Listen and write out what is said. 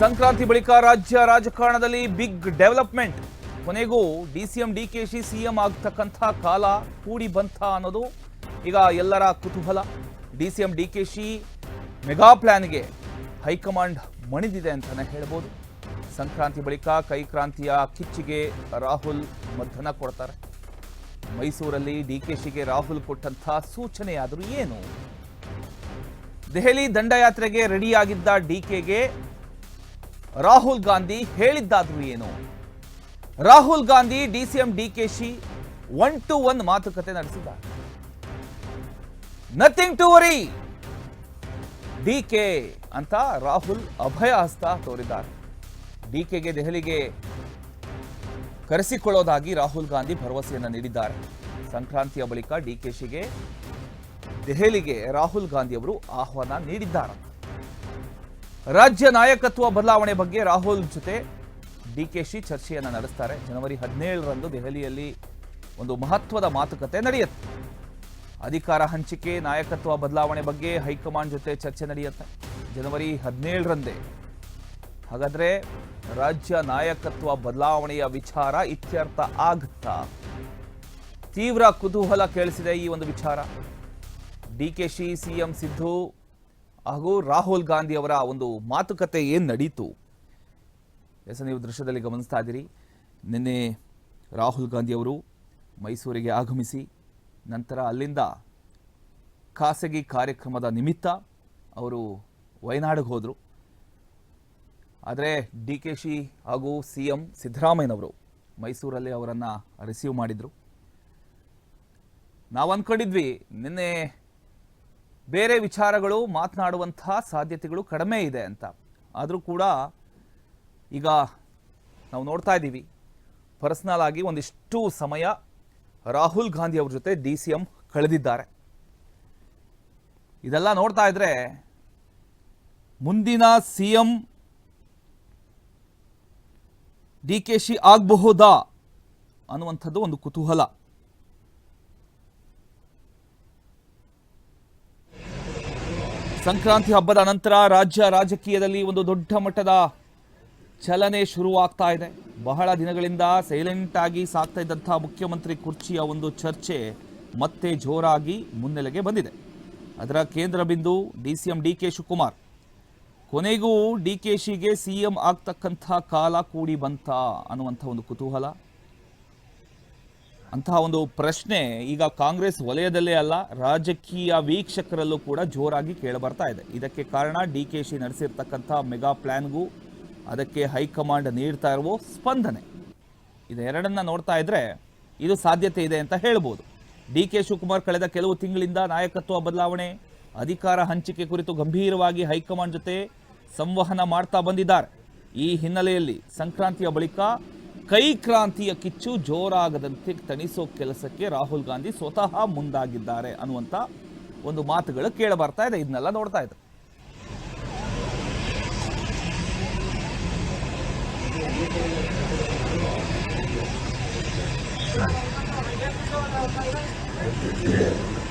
ಸಂಕ್ರಾಂತಿ ಬಳಿಕ ರಾಜ್ಯ ರಾಜಕಾರಣದಲ್ಲಿ ಬಿಗ್ ಡೆವಲಪ್ಮೆಂಟ್. ಕೊನೆಗೂ ಡಿಸಿಎಂ, ಡಿಕೆಶಿ, ಸಿಎಂ ಆಗ್ತಕ್ಕಂಥ ಕಾಲ ಕೂಡಿ ಬಂತ ಅನ್ನೋದು ಈಗ ಎಲ್ಲರ ಕುತೂಹಲ. ಡಿಸಿಎಂ, ಡಿಕೆಶಿ ಮೆಗಾ ಪ್ಲಾನ್ಗೆ ಹೈಕಮಾಂಡ್ ಮಣಿದಿದೆ ಅಂತಲೇ ಹೇಳ್ಬೋದು. ಸಂಕ್ರಾಂತಿ ಬಳಿಕ ಕೈಕ್ರಾಂತಿಯ ಕಿಚ್ಚಿಗೆ ರಾಹುಲ್ ಮದ್ದನ ಕೊಡ್ತಾರೆ. ಮೈಸೂರಲ್ಲಿ ಡಿಕೆಶಿಗೆ ರಾಹುಲ್ ಕೊಟ್ಟಂಥ ಸೂಚನೆಯಾದರೂ ಏನು? ದೆಹಲಿ ದಂಡಯಾತ್ರೆಗೆ ರೆಡಿಯಾಗಿದ್ದ ಡಿಕೆಗೆ ರಾಹುಲ್ ಗಾಂಧಿ ಹೇಳಿದ್ದಾದ್ರೂ ಏನು? Rahul Gandhi DCM DK Shi one to one ಮಾತುಕತೆ ನಡೆಸಿದ್ದಾರೆ. ನಥಿಂಗ್ ಟು ವರಿ ಡಿಕೆ ಅಂತ ರಾಹುಲ್ ಅಭಯ ಹಸ್ತ ತೋರಿದ್ದಾರೆ. ಡಿಕೆಗೆ ದೆಹಲಿಗೆ ಕರೆಸಿಕೊಳ್ಳೋದಾಗಿ ರಾಹುಲ್ ಗಾಂಧಿ ಭರವಸೆಯನ್ನು ನೀಡಿದ್ದಾರೆ. ಸಂಕ್ರಾಂತಿಯ ಬಳಿಕ ಡಿಕೆಶಿಗೆ ದೆಹಲಿಗೆ ರಾಹುಲ್ ಗಾಂಧಿ ಅವರು ಆಹ್ವಾನ ನೀಡಿದ್ದಾರೆ. ರಾಜ್ಯ ನಾಯಕತ್ವ ಬದಲಾವಣೆ ಬಗ್ಗೆ ರಾಹುಲ್ ಜೊತೆ ಡಿಕೆಶಿ ಚರ್ಚೆಯನ್ನು ನಡೆಸ್ತಾರೆ. ಜನವರಿ ಹದಿನೇಳರಂದು ದೆಹಲಿಯಲ್ಲಿ ಒಂದು ಮಹತ್ವದ ಮಾತುಕತೆ ನಡೆಯುತ್ತೆ. ಅಧಿಕಾರ ಹಂಚಿಕೆ, ನಾಯಕತ್ವ ಬದಲಾವಣೆ ಬಗ್ಗೆ ಹೈಕಮಾಂಡ್ ಜೊತೆ ಚರ್ಚೆ ನಡೆಯುತ್ತೆ. ಜನವರಿ ಹದಿನೇಳರಂದೇ. ಹಾಗಾದರೆ ರಾಜ್ಯ ನಾಯಕತ್ವ ಬದಲಾವಣೆಯ ವಿಚಾರ ಇತ್ಯರ್ಥ ಆಗುತ್ತಾ ತೀವ್ರ ಕುತೂಹಲ ಕೇಳಿಸಿದೆ ಈ ಒಂದು ವಿಚಾರ. ಡಿಕೆಶಿ ಸಿಎಂ ಸಿದ್ದು ಹಾಗೂ ರಾಹುಲ್ ಗಾಂಧಿ ಅವರ ಒಂದು ಮಾತುಕತೆ ಏನು ನಡೀತು? ಎಸ್, ನೀವು ದೃಶ್ಯದಲ್ಲಿ ಗಮನಿಸ್ತಾ ಇದ್ದೀರಿ. ನಿನ್ನೆ ರಾಹುಲ್ ಗಾಂಧಿ ಅವರು ಮೈಸೂರಿಗೆ ಆಗಮಿಸಿ, ನಂತರ ಅಲ್ಲಿಂದ ಖಾಸಗಿ ಕಾರ್ಯಕ್ರಮದ ನಿಮಿತ್ತ ಅವರು ವಯನಾಡಿಗೆ ಹೋದರು. ಆದರೆ ಡಿ ಕೆ ಶಿ ಹಾಗೂ ಸಿ ಎಂ ಸಿದ್ದರಾಮಯ್ಯನವರು ಮೈಸೂರಲ್ಲಿ ಅವರನ್ನು ರಿಸೀವ್ ಮಾಡಿದರು. ನಾವು ಅಂದ್ಕೊಂಡಿದ್ವಿ ನಿನ್ನೆ ಬೇರೆ ವಿಚಾರಗಳು, ಮಾತನಾಡುವಂತಹ ಸಾಧ್ಯತೆಗಳು ಕಡಿಮೆ ಇದೆ ಅಂತ. ಆದರೂ ಕೂಡ ಈಗ ನಾವು ನೋಡ್ತಾ ಇದ್ದೀವಿ. ಪರ್ಸ್ನಲ್ ಆಗಿ ಒಂದಿಷ್ಟು ಸಮಯ ರಾಹುಲ್ ಗಾಂಧಿ ಅವ್ರ ಜೊತೆ ಡಿ ಸಿ ಎಂ ಕಳೆದಿದ್ದಾರೆ. ಇದೆಲ್ಲ ನೋಡ್ತಾ ಇದ್ರೆ ಮುಂದಿನ C M D K Shi ಆಗಬಹುದಾ ಅನ್ನುವಂಥದ್ದು ಒಂದು ಕುತೂಹಲ. ಸಂಕ್ರಾಂತಿ ಹಬ್ಬದ ನಂತರ ರಾಜ್ಯ ರಾಜಕೀಯದಲ್ಲಿ ಒಂದು ದೊಡ್ಡ ಮಟ್ಟದ ಚಲನೆ ಶುರುವಾಗ್ತಾ ಇದೆ. ಬಹಳ ದಿನಗಳಿಂದ ಸೈಲೆಂಟ್ ಆಗಿ ಸಾಗ್ತಾ ಇದ್ದಂಥ ಮುಖ್ಯಮಂತ್ರಿ ಕುರ್ಚಿಯ ಒಂದು ಚರ್ಚೆ ಮತ್ತೆ ಜೋರಾಗಿ ಮುನ್ನೆಲೆಗೆ ಬಂದಿದೆ. ಅದರ ಕೇಂದ್ರ ಬಿಂದು D C M D K Shivakumar. ಕೊನೆಗೂ ಡಿ ಕೆ ಶಿಗೆ ಸಿ ಎಂ ಆಗ್ತಕ್ಕಂಥ ಕಾಲ ಕೂಡಿ ಬಂತ ಅನ್ನುವಂಥ ಒಂದು ಕುತೂಹಲ. ಅಂತಹ ಒಂದು ಪ್ರಶ್ನೆ ಈಗ ಕಾಂಗ್ರೆಸ್ ವಲಯದಲ್ಲೇ ಅಲ್ಲ, ರಾಜಕೀಯ ವೀಕ್ಷಕರಲ್ಲೂ ಕೂಡ ಜೋರಾಗಿ ಕೇಳಬರ್ತಾ ಇದೆ. ಇದಕ್ಕೆ ಕಾರಣ ಡಿ ಕೆ ಶಿ ನಡೆಸಿರ್ತಕ್ಕಂಥ ಮೆಗಾ ಪ್ಲ್ಯಾನ್ಗೂ ಅದಕ್ಕೆ ಹೈಕಮಾಂಡ್ ನೀಡ್ತಾ ಇರುವ ಸ್ಪಂದನೆ. ಇದೆರಡನ್ನ ನೋಡ್ತಾ ಇದ್ರೆ ಇದು ಸಾಧ್ಯತೆ ಇದೆ ಅಂತ ಹೇಳ್ಬೋದು. ಡಿ ಕೆ ಶಿವಕುಮಾರ್ ಕಳೆದ ಕೆಲವು ತಿಂಗಳಿಂದ ನಾಯಕತ್ವ ಬದಲಾವಣೆ, ಅಧಿಕಾರ ಹಂಚಿಕೆ ಕುರಿತು ಗಂಭೀರವಾಗಿ ಹೈಕಮಾಂಡ್ ಜೊತೆ ಸಂವಹನ ಮಾಡ್ತಾ ಬಂದಿದ್ದಾರೆ. ಈ ಹಿನ್ನೆಲೆಯಲ್ಲಿ ಸಂಕ್ರಾಂತಿಯ ಬಳಿಕ ಕೈ ಕ್ರಾಂತಿಯ ಕಿಚ್ಚು ಜೋರಾಗದಂತೆ ತಣಿಸೋ ಕೆಲಸಕ್ಕೆ ರಾಹುಲ್ ಗಾಂಧಿ ಸ್ವತಃ ಮುಂದಾಗಿದ್ದಾರೆ ಅನ್ನುವಂಥ ಒಂದು ಮಾತುಗಳು ಕೇಳ ಬರ್ತಾ ಇದೆ, ಇದನ್ನೆಲ್ಲ ನೋಡ್ತಾ ಇದ್ದಾರೆ Yeah.